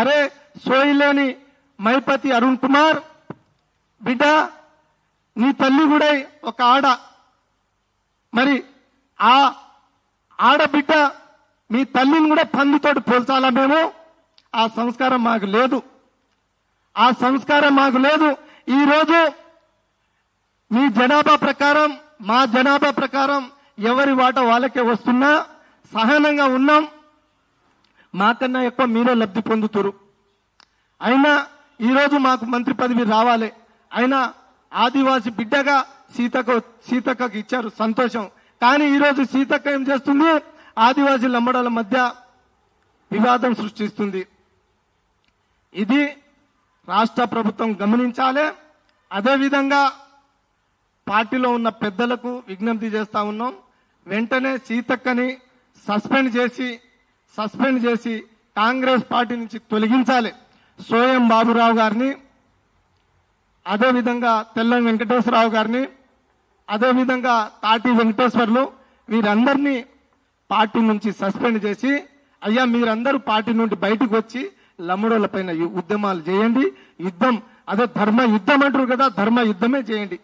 అరే సోయిలేని మైపతి అరుణ్ కుమార్ బిడ్డ నీ తల్లి కూడా ఒక ఆడ. మరి ఆ ఆడబిడ్డ మీ తల్లిని కూడా పందితోటి పోల్చాలా మేము? ఆ సంస్కారం మాకు లేదు. ఆ సంస్కారం మాకు లేదు. ఈరోజు మీ జనాభా ప్రకారం మా జనాభా ప్రకారం ఎవరి వాట వాళ్ళకే వస్తున్నా సహనంగా ఉన్నాం. మాకన్నా ఎక్కువ మీరే లబ్ధి పొందుతురు. అయినా ఈరోజు మాకు మంత్రి పదవి రావాలి. అయినా ఆదివాసి బిడ్డగా సీతకు సీతక్కకి ఇచ్చారు సంతోషం. కానీ ఈరోజు సీతక్క ఏం చేస్తుంది? ఆదివాసీ లంబడాల మధ్య వివాదం సృష్టిస్తుంది. ఇది రాష్ట్ర ప్రభుత్వం గమనించాలి. అదేవిధంగా పార్టీలో ఉన్న పెద్దలకు విజ్ఞప్తి చేస్తా ఉన్నాం. వెంటనే సీతక్కని సస్పెండ్ చేసి సస్పెండ్ చేసి కాంగ్రెస్ పార్టీ నుంచి తొలగించాలి. సోయం బాబురావు గారిని అదేవిధంగా తెల్లం వెంకటేశ్వరరావు గారిని అదేవిధంగా తాటి వెంకటేశ్వర్లు వీరందరినీ పార్టీ నుంచి సస్పెండ్ చేసి అయ్యా మీరందరూ పార్టీ నుండి బయటకు వచ్చి లమ్ముడోళ్ళ పైన ఉద్యమాలు చేయండి. యుద్ధం అదే ధర్మ యుద్ధం అంటారు కదా ధర్మ యుద్ధమే చేయండి.